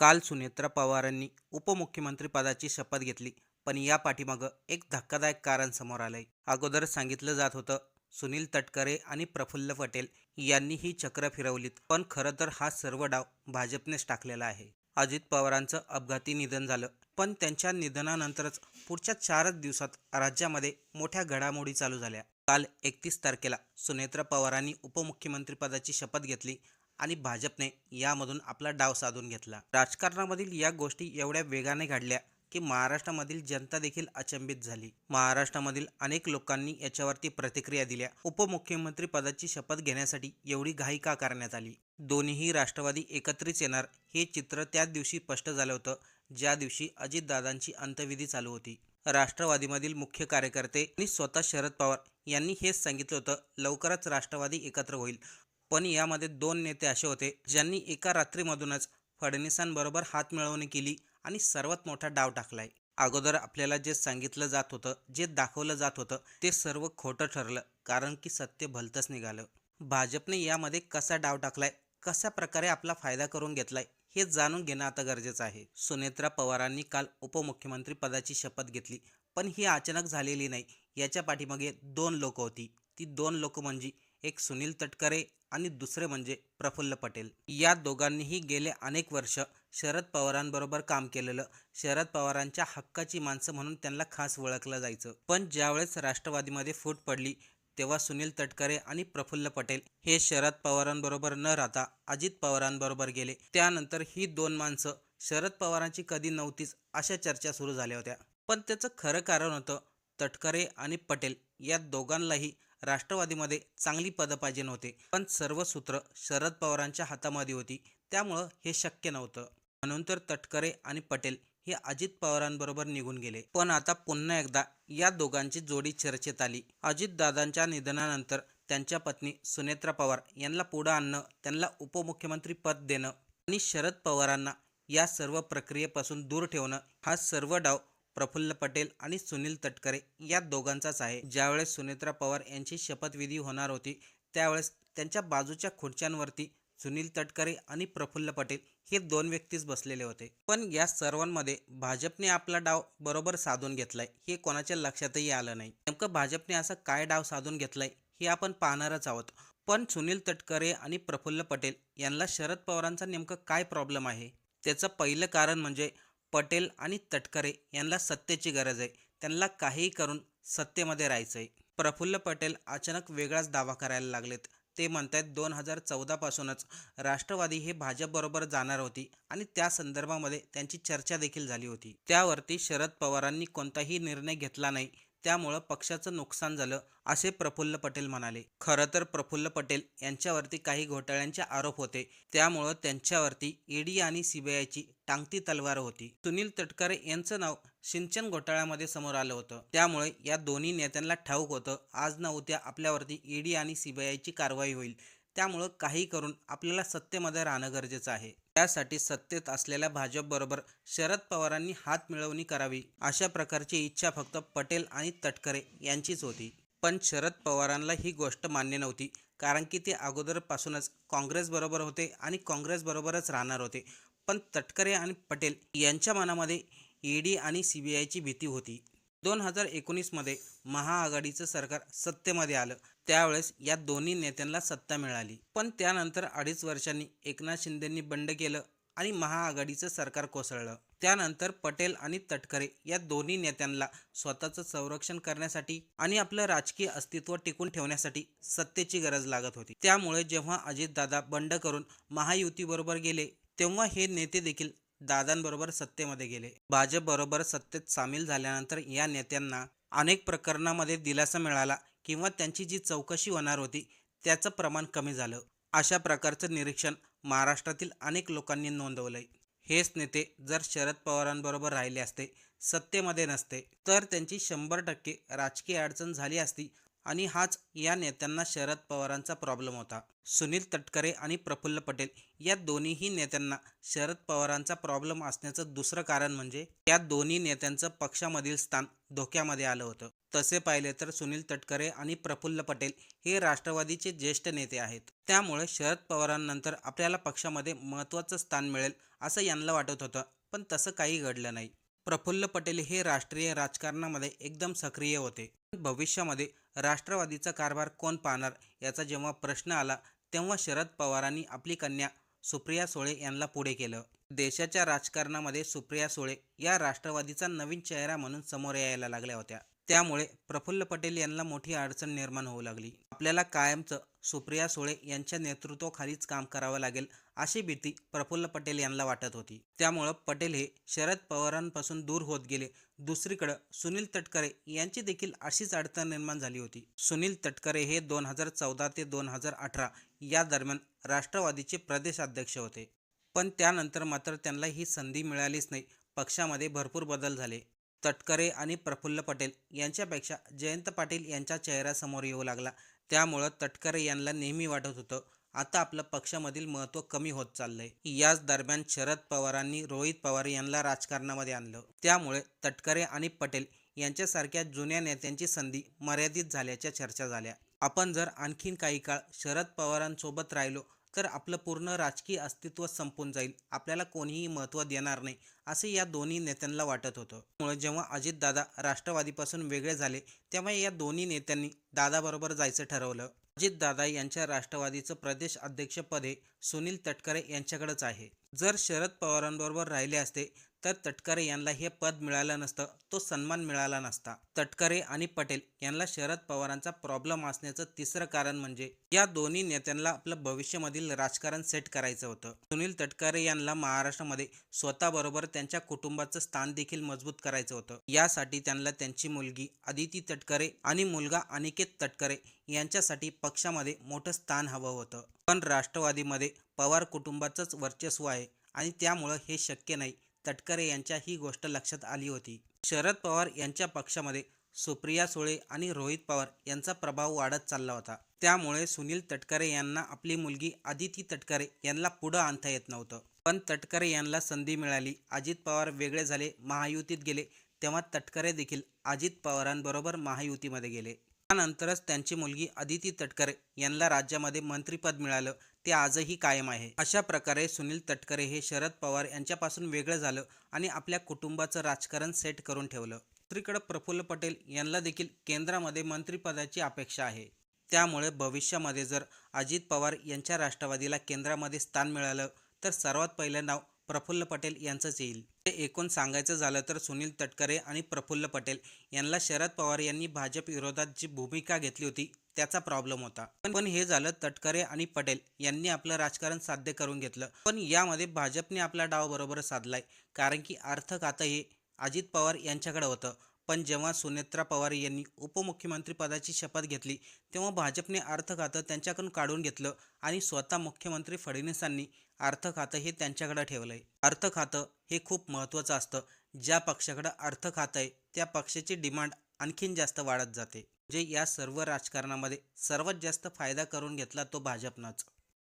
काल सुनेत्रा पवारांनी उपमुख्यमंत्रीपदाची शपथ घेतली पण या पाठीमागं एक धक्कादायक कारण समोर आलंय. अगोदर सांगितलं जात होतं सुनील तटकरे आणि प्रफुल्ल पटेल यांनी ही चक्र फिरवलीत पण खरं तर हा सर्व डाव भाजपनेच टाकलेला आहे. अजित पवारांचं अपघाती निधन झालं पण त्यांच्या निधनानंतरच पुढच्या चारच दिवसात राज्यामध्ये मोठ्या घडामोडी चालू झाल्या. काल एकतीस तारखेला सुनेत्रा पवारांनी उपमुख्यमंत्रीपदाची शपथ घेतली आणि भाजपने यामधून आपला डाव साधून घेतला. राजकारणामधील या गोष्टी एवढ्या वेगाने घडल्या की महाराष्ट्रामधील जनता देखील अचंबित झाली. महाराष्ट्रामधील अनेक लोकांनी याच्यावरती प्रतिक्रिया दिल्या. उपमुख्यमंत्री पदाची शपथ घेण्यासाठी एवढी घाई का करण्यात आली? दोन्हीही राष्ट्रवादी एकत्रित येणार हे चित्र त्याच दिवशी स्पष्ट झालं होतं ज्या दिवशी अजितदादांची अंत्यविधी चालू होती. राष्ट्रवादीमधील मुख्य कार्यकर्ते आणि स्वतः शरद पवार यांनी हेच सांगितलं होतं लवकरच राष्ट्रवादी एकत्र होईल. पण यामध्ये दोन नेते असे होते ज्यांनी एका रात्रीमधूनच फडणवीसांबरोबर हात मिळवणी केली आणि सर्वात मोठा डाव टाकलाय. अगोदर आपल्याला जे सांगितलं जात होतं जे दाखवलं जात होतं ते सर्व खोटं ठरलं कारण की सत्य भलतंच निघालं. भाजपने यामध्ये कसा डाव टाकलाय कशा प्रकारे आपला फायदा करून घेतलाय हे जाणून घेणं आता गरजेचं आहे. सुनेत्रा पवारांनी काल उपमुख्यमंत्री पदाची शपथ घेतली पण ही अचानक झालेली नाही. याच्या पाठीमागे दोन लोक होती. ती दोन लोक म्हणजे एक सुनील तटकरे आणि दुसरे म्हणजे प्रफुल्ल पटेल. या दोघांनीही गेले अनेक वर्ष शरद पवारांबरोबर काम केलेलं. शरद पवारांच्या हक्काची माणसं म्हणून त्यांना खास ओळखलं जायचं. पण ज्यावेळेस राष्ट्रवादीमध्ये फूट पडली तेव्हा सुनील तटकरे आणि प्रफुल्ल पटेल हे शरद पवारांबरोबर न राहता अजित पवारांबरोबर गेले. त्यानंतर ही दोन माणसं शरद पवारांची कधी नव्हतीच अशा चर्चा सुरू झाल्या होत्या. पण त्याचं खरं कारण होतं तटकरे आणि पटेल या दोघांनाही राष्ट्रवादीमध्ये चांगली पदं पाहिजे नव्हते. पण सर्व सूत्र शरद पवारांच्या हातामध्ये होती. त्यामुळं हे शक्य नव्हतं. म्हणून तर तटकरे आणि पटेल हे अजित पवारांबरोबर निघून गेले. पण आता पुन्हा एकदा या दोघांची जोडी चर्चेत आली. अजितदादांच्या निधनानंतर त्यांच्या पत्नी सुनेत्रा पवार यांना पुढं आणणं त्यांना उपमुख्यमंत्री पद देणं आणि शरद पवारांना या सर्व प्रक्रियेपासून दूर ठेवणं हा सर्व डाव प्रफुल्ल पटेल आणि सुनील तटकरे या दोघांचाच आहे. ज्यावेळेस सुनेत्रा पवार यांची शपथविधी होणार होती त्यावेळेस त्यांच्या बाजूच्या खुर्च्यांवरती सुनील तटकरे आणि प्रफुल्ल पटेल हे दोन व्यक्तीच बसलेले होते. पण या सर्वांमध्ये भाजपने आपला डाव बरोबर साधून घेतलाय हे कोणाच्या लक्षातही आलं नाही. नेमकं भाजपने असा काय डाव साधून घेतलाय हे आपण पाहणारच आहोत. पण सुनील तटकरे आणि प्रफुल्ल पटेल यांना शरद पवारांचा नेमकं काय प्रॉब्लेम आहे? त्याचं पहिलं कारण म्हणजे पटेल आणि तटकरे यांना सत्तेची गरज आहे. त्यांना काहीही करून सत्तेमध्ये राहायचं आहे प्रफुल्ल पटेल अचानक वेगळाच दावा करायला लागलेत. ते म्हणतात दोन हजार चौदापासूनच राष्ट्रवादी हे भाजपबरोबर जाणार होती आणि त्या संदर्भामध्ये त्यांची चर्चा देखील झाली होती. त्यावरती शरद पवारांनी कोणताही निर्णय घेतला नाही. त्यामुळं पक्षाचं नुकसान झालं असे प्रफुल्ल पटेल म्हणाले. खरं तर प्रफुल्ल पटेल यांच्यावरती काही घोटाळ्यांचे आरोप होते. त्यामुळं त्यांच्यावरती ईडी आणि सीबीआयची टांगती तलवार होती. सुनील तटकरे यांचं नाव सिंचन घोटाळ्यामध्ये समोर आलं होतं. त्यामुळे या दोन्ही नेत्यांना ठाऊक होतं आज ना उद्या आपल्यावरती ईडी आणि सीबीआयची कारवाई होईल. त्यामुळं काही करून आपल्याला सत्तेमध्ये राहणं गरजेचं आहे. त्यासाठी सत्तेत असलेल्या भाजपबरोबर शरद पवारांनी हात मिळवणी करावी अशा प्रकारची इच्छा फक्त पटेल आणि तटकरे यांचीच होती. पण शरद पवारांना ही गोष्ट मान्य नव्हती कारण की ते अगोदरपासूनच काँग्रेसबरोबर होते आणि काँग्रेसबरोबरच राहणार होते. पण तटकरे आणि पटेल यांच्या मनामध्ये ईडी आणि सी बी आयची भीती होती. दोन हजार एकोणीसमध्ये महाआघाडीचं सरकार सत्तेमध्ये आलं. त्यावेळेस या दोन्ही नेत्यांना सत्ता मिळाली. पण त्यानंतर अडीच वर्षांनी एकनाथ शिंदेंनी बंड केलं आणि महाआघाडीचं सरकार कोसळलं. त्यानंतर पटेल आणि तटकरे या दोन्ही नेत्यांना स्वतःचं संरक्षण करण्यासाठी आणि आपलं राजकीय अस्तित्व टिकून ठेवण्यासाठी सत्तेची गरज लागत होती. त्यामुळे जेव्हा अजितदादा बंड करून महायुतीबरोबर गेले तेव्हा हे नेते देखील दादांबरोबर सत्तेमध्ये गेले. भाजप बरोबर सत्तेत सामील झाल्यानंतर या नेत्यांना अनेक प्रकरणामध्ये दिलासा मिळाला किंवा त्यांची जी चौकशी होणार होती त्याचं प्रमाण कमी झालं. अशा प्रकारचं निरीक्षण महाराष्ट्रातील अनेक लोकांनी नोंदवलंय. हेच नेते जर शरद पवारांबरोबर राहिले असते सत्तेमध्ये नसते तर त्यांची शंभर टक्के राजकीय अडचण झाली असती आणि हाच या नेत्यांना शरद पवारांचा प्रॉब्लेम होता. सुनील तटकरे आणि प्रफुल्ल पटेल या दोन्हीही नेत्यांना शरद पवारांचा प्रॉब्लेम असण्याचं दुसरं कारण म्हणजे या दोन्ही नेत्यांचं पक्षामधील स्थान धोक्यामध्ये आलं होतं. तसे पाहिले तर सुनील तटकरे आणि प्रफुल्ल पटेल हे राष्ट्रवादीचे ज्येष्ठ नेते आहेत. त्यामुळे शरद पवारांनंतर आपल्याला पक्षामध्ये महत्त्वाचं स्थान मिळेल असं यांना वाटत होतं पण तसं काही घडलं नाही. प्रफुल्ल पटेल हे राष्ट्रीय राजकारणामध्ये एकदम सक्रिय होते. भविष्यामध्ये राष्ट्रवादीचा कारभार कोण पाहणार याचा जेव्हा प्रश्न आला तेव्हा शरद पवारांनी आपली कन्या सुप्रिया सुळे यांना पुढे केलं. देशाच्या राजकारणामध्ये सुप्रिया सुळे या राष्ट्रवादीचा नवीन चेहरा म्हणून समोर यायला लागल्या होत्या. त्यामुळे प्रफुल्ल पटेल यांना मोठी अडचण निर्माण होऊ लागली. आपल्याला कायमचं सुप्रिया सुळे यांच्या नेतृत्वाखालीच काम करावं लागेल अशी भीती प्रफुल्ल पटेल यांना वाटत होती. त्यामुळं पटेल हे शरद पवारांपासून दूर होत गेले. दुसरीकडं सुनील तटकरे यांची देखील अशीच अडचण निर्माण झाली होती. सुनील तटकरे हे दोन हजार चौदा ते दोन हजार अठरा या दरम्यान राष्ट्रवादीचे प्रदेशाध्यक्ष होते. पण त्यानंतर मात्र त्यांना ही संधी मिळालीच नाही. पक्षामध्ये भरपूर बदल झाले. तटकरे आणि प्रफुल्ल पटेल यांच्यापेक्षा जयंत पाटील यांचा चेहरा समोर येऊ लागला. त्यामुळं तटकरे यांना नेहमी वाटत होतं. आता आपलं पक्षामधील महत्त्व कमी होत चाललंय. याच दरम्यान शरद पवारांनी रोहित पवार यांना राजकारणामध्ये आणलं. त्यामुळे तटकरे आणि पटेल यांच्यासारख्या जुन्या नेत्यांची संधी मर्यादित झाल्याच्या चर्चा झाल्या. आपण जर आणखीन काही काळ शरद पवारांसोबत राहिलो तर आपलं पूर्ण राजकीय अस्तित्व संपून जाईल. आपल्याला कोणीही महत्त्व देणार नाही असे या दोन्ही नेत्यांना वाटत होतं. त्यामुळे जेव्हा अजितदादा राष्ट्रवादीपासून वेगळे झाले तेव्हा या दोन्ही नेत्यांनी दादाबरोबर जायचं ठरवलं. अजितदादा यांच्या राष्ट्रवादीचं प्रदेश अध्यक्षपद हे सुनील तटकरे यांच्याकडेच आहे. जर शरद पवारांबरोबर राहिले असते तर तटकरे यांना हे पद मिळालं नसतं तो सन्मान मिळाला नसता. तटकरे आणि पटेल यांना शरद पवारांचा प्रॉब्लेम असण्याचं तिसरं कारण म्हणजे या दोन्ही नेत्यांना आपलं भविष्यामधील राजकारण सेट करायचं होतं. सुनील तटकरे यांना महाराष्ट्रामध्ये स्वतःबरोबर त्यांच्या कुटुंबाचं स्थान देखील मजबूत करायचं होतं. यासाठी त्यांना त्यांची मुलगी अदिती तटकरे आणि मुलगा अनिकेत तटकरे यांच्यासाठी पक्षामध्ये मोठं स्थान हवं होतं. पण राष्ट्रवादीमध्ये पवार कुटुंबाचंच वर्चस्व आहे आणि त्यामुळं हे शक्य नाही. तटकरे यांच्या ही गोष्ट लक्षात आली होती. शरद पवार यांच्या पक्षामध्ये सुप्रिया सुळे आणि रोहित पवार यांचा प्रभाव वाढत चालला होता. त्यामुळे सुनील तटकरे यांना आपली मुलगी अदिती तटकरे यांना पुढं आणता येत नव्हतं. पण तटकरे यांना संधी मिळाली. अजित पवार वेगळे झाले. महायुतीत गेले. तेव्हा तटकरे देखील अजित पवारांबरोबर महायुतीमध्ये गेले. त्यानंतरच त्यांची मुलगी अदिती तटकरे यांना राज्यामध्ये मंत्रीपद मिळालं. ते आजही कायम आहे. अशा प्रकारे सुनील तटकरे हे शरद पवार यांच्यापासून वेगळं झालं आणि आपल्या कुटुंबाचं राजकारण सेट करून ठेवलं. दुसरीकडे प्रफुल्ल पटेल यांना देखील केंद्रामध्ये मंत्रिपदाची अपेक्षा आहे. त्यामुळे भविष्यामध्ये जर अजित पवार यांच्या राष्ट्रवादीला केंद्रामध्ये स्थान मिळालं तर सर्वात पहिलं नाव प्रफुल्ल पटेल यांचंच येईल. ते एकूण सांगायचं झालं तर सुनील तटकरे आणि प्रफुल्ल पटेल यांना शरद पवार यांनी भाजप विरोधात जी भूमिका घेतली होती त्याचा प्रॉब्लेम होता. पण पण हे झालं तटकरे आणि पटेल यांनी आपलं राजकारण साध्य करून घेतलं. पण यामध्ये भाजपने आपला डाव बरोबर साधलाय. कारण की अर्थ खातं हे अजित पवार यांच्याकडे होतं. पण जेव्हा सुनेत्रा पवार यांनी उपमुख्यमंत्रीपदाची शपथ घेतली तेव्हा भाजपने अर्थ खातं त्यांच्याकडून काढून घेतलं आणि स्वतः मुख्यमंत्री फडणवीसांनी अर्थ खातं हे त्यांच्याकडे ठेवलं आहे अर्थ खातं हे खूप महत्त्वाचं असतं. ज्या पक्षाकडं अर्थ खातं आहे त्या पक्षाची डिमांड आणखीन जास्त वाढत जाते. म्हणजे या सर्व राजकारणामध्ये सर्वात जास्त फायदा करून घेतला तो भाजपनंच.